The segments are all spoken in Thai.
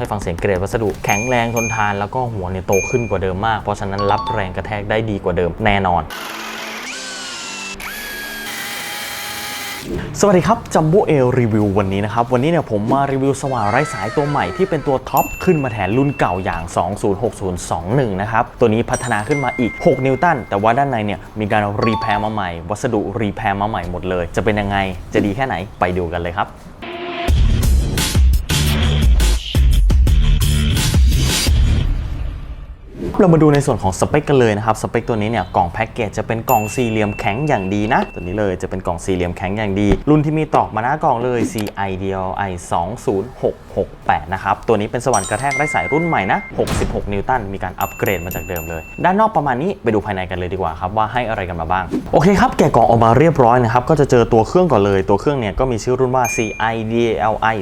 ให้ฟังเสียงเกรดวัสดุแข็งแรงทนทานแล้วก็หัวเนี่ยโตขึ้นกว่าเดิมมาก เพราะฉะนั้นรับแรงกระแทกได้ดีกว่าเดิมแน่นอน สวัสดีครับจัมโบ้เอลรีวิววันนี้นะครับ วันนี้เนี่ยผมมารีวิวสว่านไร้สายตัวใหม่ที่เป็นตัวท็อปขึ้นมาแทนรุ่นเก่าอย่าง 206021 นะครับ ตัวนี้พัฒนาขึ้นมาอีก 6 นิวตัน แต่ว่าด้านในเนี่ยมีการรีแพร์มาใหม่ วัสดุรีแพร์มาใหม่หมดเลย จะเป็นยังไงจะดีแค่ไหนไปดูกันเลยครับ เรามาดูในส่วนของสเปคกันเลยนะครับสเปคตัวนี้เนี่ยกล่องแพ็กเกจจะเป็นกล่องสี่เหลี่ยมแข็งอย่างดีนะ ตัวนี้เลยจะเป็นกล่องสี่เหลี่ยมแข็งอย่างดี รุ่นที่มีตอกมาหน้ากล่องเลย CI DLI 68 นะครับ ตัวนี้เป็นสว่านกระแทกไร้สายรุ่นใหม่นะ 66 นิวตัน มีการอัปเกรดมาจากเดิมเลย ด้านนอกประมาณนี้ไปดูภายในกันเลยดีกว่าครับ ว่าให้อะไรกันมาบ้าง โอเคครับ แกะกล่องออกมาเรียบร้อยนะครับ ก็จะเจอตัวเครื่องก่อนเลย ตัวเครื่องเนี่ยก็มีชื่อรุ่นว่า CI DLI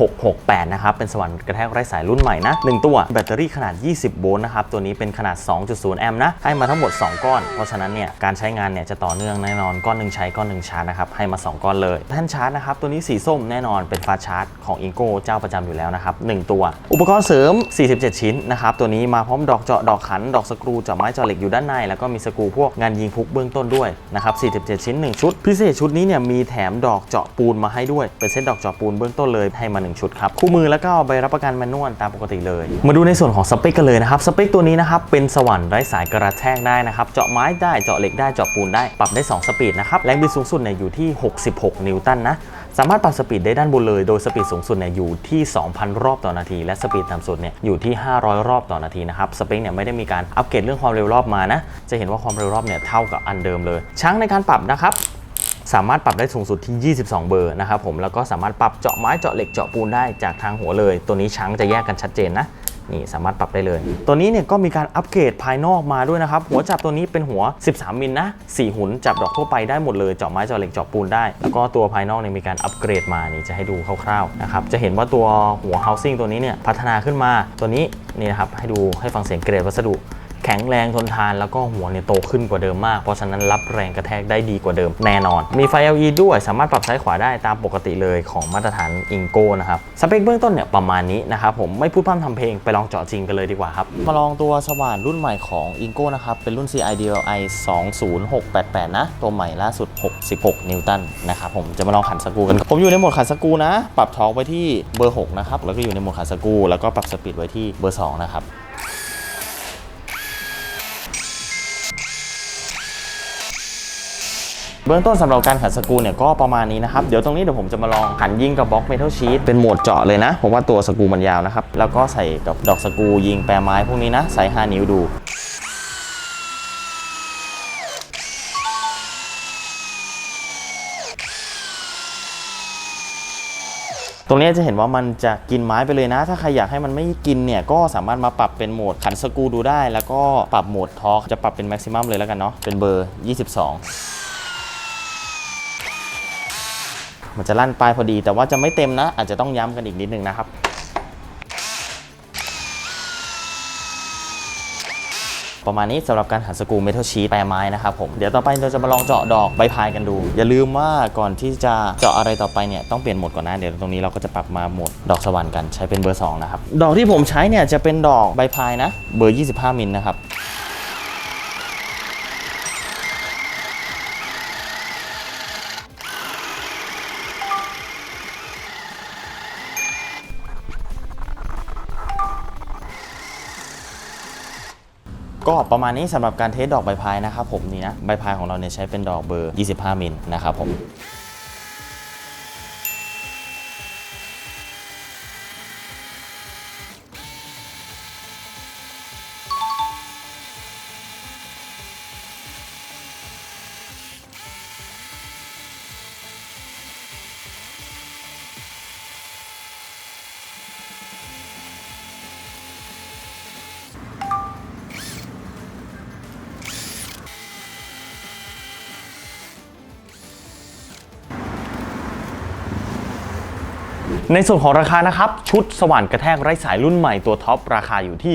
20668 นะครับ เป็นสว่านกระแทกไร้สายรุ่นใหม่นะหนึ่งตัว แบตเตอรี่ขนาด 20 โวลต์นะครับ ตัวนี้เป็นขนาด 2.0 แอมป์นะ ให้มาทั้งหมด 2 ก้อน เพราะฉะนั้นเนี่ยการใช้งานเนี่ยจะต่อเนื่องแน่นอนก้อนหนึ่งใช้ก้อนหนึ่งชาร์จนะครับให้มา 2 ก้อนเลยแท่นชาร์จนะครับตัวนี้สีส้มแน่นอนเป็นฟาชาร์จของ i n g o เจ้าประจำอยู่แล้วนะครับ1ตัว อุปกรณ์เสริม 47 ชิ้นนะครับตัวนี้มาพร้อมดอกเจาะดอกขัน ดอกสกรูเจาะไม้เจาะเหล็กอยู่ด้านใน แล้วก็มีสกรูพวกงานยิงพุกเบื้องต้นด้วยนะครับ47 ชิ้น 1 ชุด พิเศษชุดนี้เนี่ยมีแถมดอกเจาะปูนมาให้ด้วยเป็นเซตดอกเจาะปูนเบื้องต้นเลยให้มา 1 ชุดครับคู่มือแล้วก็ใบรับประกันแมนนวลตามปกติเลย มาดูในส่วนของสเปคกันเลยนะครับสเปคตัวนี้นะครับเป็นสว่านไร้สายกระแทกได้นะครับเจาะไม้ได้เจาะเหล็กได้เจาะปูนได้ปรับได้ 2 สปีดนะครับแรงบิดสูงสุดเนี่ยอยู่ที่ 66 นิวตันนะ สามารถปรับสปีดได้ด้านบนเลย โดยสปีดสูงสุดเนี่ยอยู่ที่ 2,000 รอบต่อนาที และสปีดต่ำสุดเนี่ยอยู่ที่ 500 รอบต่อนาทีนะครับ สเปคเนี่ยไม่ได้มีการอัปเกรดเรื่องความเร็วรอบมานะ จะเห็นว่าความเร็วรอบเนี่ยเท่ากับอันเดิมเลย ช้างในการปรับนะครับสามารถปรับได้สูงสุดที่ 22 เบอร์นะครับผม แล้วก็สามารถปรับเจาะไม้เจาะเหล็กเจาะปูนได้จากทางหัวเลย ตัวนี้ช้างจะแยกกันชัดเจนนะ นี่สามารถปรับได้เลย ตัวนี้เนี่ยก็มีการอัปเกรดภายนอกมาด้วยนะครับ หัวจับตัวนี้เป็นหัว 13 มิลนะ 4 หุนจับดอกทั่วไปได้หมดเลยเจาะไม้เจาะเหล็กเจาะปูนได้ แล้วก็ตัวภายนอกเนี่ยมีการอัปเกรดมานี่จะให้ดูคร่าวๆนะครับ จะเห็นว่าตัวหัว housing ตัวนี้เนี่ยพัฒนาขึ้นมา ตัวนี้นี่นะครับให้ดูให้ฟังเสียงเกรดวัสดุ แข็งแรงทนทานแล้วก็หัวเนี่ยโตขึ้นกว่าเดิมมาก เพราะฉะนั้นรับแรงกระแทกได้ดีกว่าเดิมแน่นอน มีไฟ LED ด้วยสามารถปรับซ้ายขวาได้ตามปกติเลยของมาตรฐานอิงโกนะครับสเปคเบื้องต้นเนี่ยประมาณนี้นะครับผมไม่พูดพร่ำทำเพลงไปลองเจาะจริงกันเลยดีกว่าครับมาลองตัวสว่านรุ่นใหม่ของอิงโกนะครับเป็นรุ่น CI DLI 20688 นะ ตัวใหม่ล่าสุด 66 นิวตันนะครับผมจะมาลองขันสกูกันผมอยู่ในโหมดขันสกูนะ ปรับทอร์กไว้ที่เบอร์ 6 นะครับ แล้วก็อยู่ในโหมดขันสกู แล้วก็ปรับสปีดไว้ที่เบอร์ 2 นะครับ เบื้องต้นสำหรับการขันสกูเนี่ยก็ประมาณนี้นะครับ เดี๋ยวตรงนี้เดี๋ยวผมจะมาลองขันยิงกับบล็อกเมทัลชีตเป็นโหมดเจาะเลยนะ ผมว่าตัวสกูมันยาวนะครับ แล้วก็ใส่กับดอกสกูยิงแปรไม้พวกนี้นะ ใส่ 5 นิ้วดูตรงนี้จะเห็นว่ามันจะกินไม้ไปเลยนะ ถ้าใครอยากให้มันไม่กินเนี่ย ก็สามารถมาปรับเป็นโหมดขันสกูดูได้ แล้วก็ปรับโหมดทอร์กจะปรับเป็นแม็กซิมัมเลยแล้วกันเนาะ เป็นเบอร์ 22 มันจะลั่นปลายพอดี แต่ว่าจะไม่เต็มนะ อาจจะต้องย้ำกันอีกนิดนึงนะครับประมาณนี้สำหรับการหันสกูเมทัลชีตแปรไม้นะครับผมเดี๋ยวต่อไปเราจะมาลองเจาะดอกใบพายกันดู อย่าลืมว่าก่อนที่จะเจาะอะไรต่อไปเนี่ยต้องเปลี่ยนโหมดก่อนนะเดี๋ยวตรงนี้เราก็จะปรับมาโหมดดอกสวรรค์กันใช้เป็นเบอร์2นะครับดอกที่ผมใช้เนี่ยจะเป็นดอกใบพายนะเบอร์ 25มิลนะครับ ก็ประมาณนี้สำหรับการเทสดอกใบพายนะครับผมนี่นะใบพายของเราเนี่ยใช้เป็นดอกเบอร์ 25 มิลนะครับผม ในส่วนของราคานะครับ ชุดสว่านกระแทกไร้สายรุ่นใหม่ตัวท็อป ราคาอยู่ที่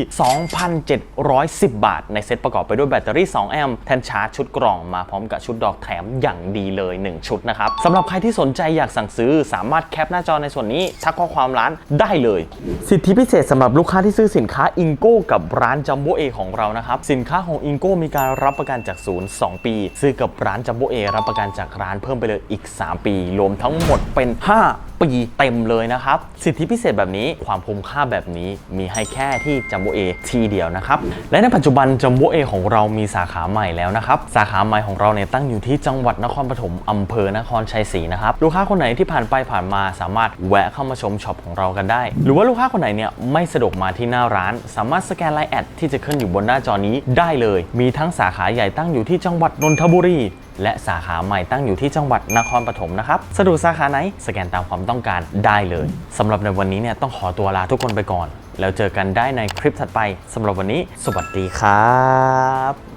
2,710 บาท ในเซ็ตประกอบไปด้วยแบตเตอรี่ 2 แอมป์แทนชาร์จชุดกล่องมาพร้อมกับชุดดอกแถมอย่างดีเลย 1 ชุดนะครับสำหรับใครที่สนใจอยากสั่งซื้อสามารถแคปหน้าจอในส่วนนี้ทักข้อความร้านได้เลย สิทธิพิเศษสำหรับลูกค้าที่ซื้อสินค้าอิงโก้กับร้านจัมโบเอของเรานะครับสินค้าของอิงโก้มีการรับประกันจากศูนย์2ปี ซื้อกับร้านจัมโบเอรับประกันจากร้านเพิ่มไปเลยอีก 3 ปี รวมทั้งหมดเป็น 5ปีเต็มเลยนะครับ สิทธิพิเศษแบบนี้ความคุ้มค่าแบบนี้มีให้แค่ที่จัมโบเอทีเดียวนะครับ และในปัจจุบันจัมโบเอของเรามีสาขาใหม่แล้วนะครับ สาขาใหม่ของเราเนี่ยตั้งอยู่ที่จังหวัดนครปฐมอำเภอนครชัยศรีนะครับลูกค้าคนไหนที่ผ่านไปผ่านมาสามารถแวะเข้ามาชมช็อปของเรากันได้ หรือว่าลูกค้าคนไหนเนี่ยไม่สะดวกมาที่หน้าร้าน สามารถสแกนไลน์แอดที่จะขึ้นอยู่บนหน้าจอนี้ได้เลย มีทั้งสาขาใหญ่ตั้งอยู่ที่จังหวัดนนทบุรี และสาขาใหม่ตั้งอยู่ที่จังหวัดนครปฐมนะครับ สะดวกสาขาไหน สแกนตามความต้องการได้เลยสำหรับในวันนี้เนี่ยต้องขอตัวลาทุกคนไปก่อน แล้วเจอกันได้ในคลิปถัดไปสำหรับวันนี้ สวัสดีครับ